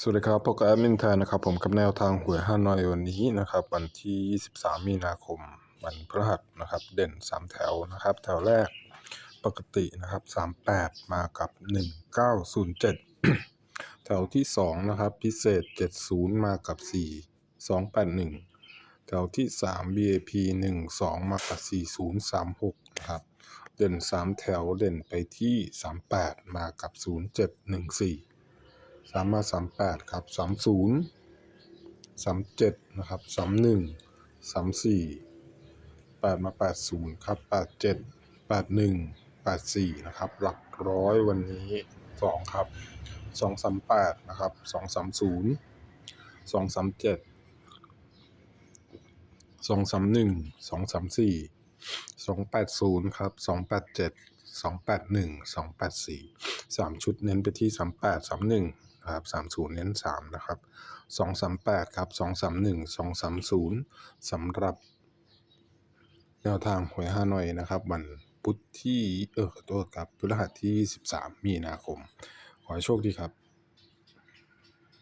สวัสดีครับพบกับแอดมินแทนนะครับผมกับแนวทางหวยห้านอยวันนี้นะครับ วันที่ 23 มีนาคม วันพฤหัสนะครับ เด่น 3 แถวนะครับ แถวแรกปกตินะครับ 38 มากับ 1907 แถวที่ 2 นะครับ พิเศษ 70 มากับ 4 281 แถวที่ 3 BAP 12 มากับ 4036 นะครับ เด่น 3 แถวเด่นไปที่ 38 มากับ 0714 สามมาสามแปดครับสามศูนย์สามเจ็ดนะครับสามหนึ่งสามสี่แปดมาแปดศูนย์ครับแปดเจ็ดแปดหนึ่งแปดสี่นะครับ หลักร้อยวันนี้สองครับสองสามแปดนะครับสองสามศูนย์สองสามเจ็ดสองสามหนึ่งสองสามสี่สองแปดศูนย์ครับสองแปดเจ็ดสองแปดหนึ่งสองแปดสี่สามชุดเน้นไปที่สามแปดสามหนึ่ง นะครับสามศูนย์เน้นสามนะครับสองสามแปดครับสองสามหนึ่งสองสามศูนย์สำหรับแนวทางหวยห้าหน่อยนะครับ วันพุธที่เออขอโทษครับพฤหัสที่สิบสามมีนาคม ขอโชคดีครับ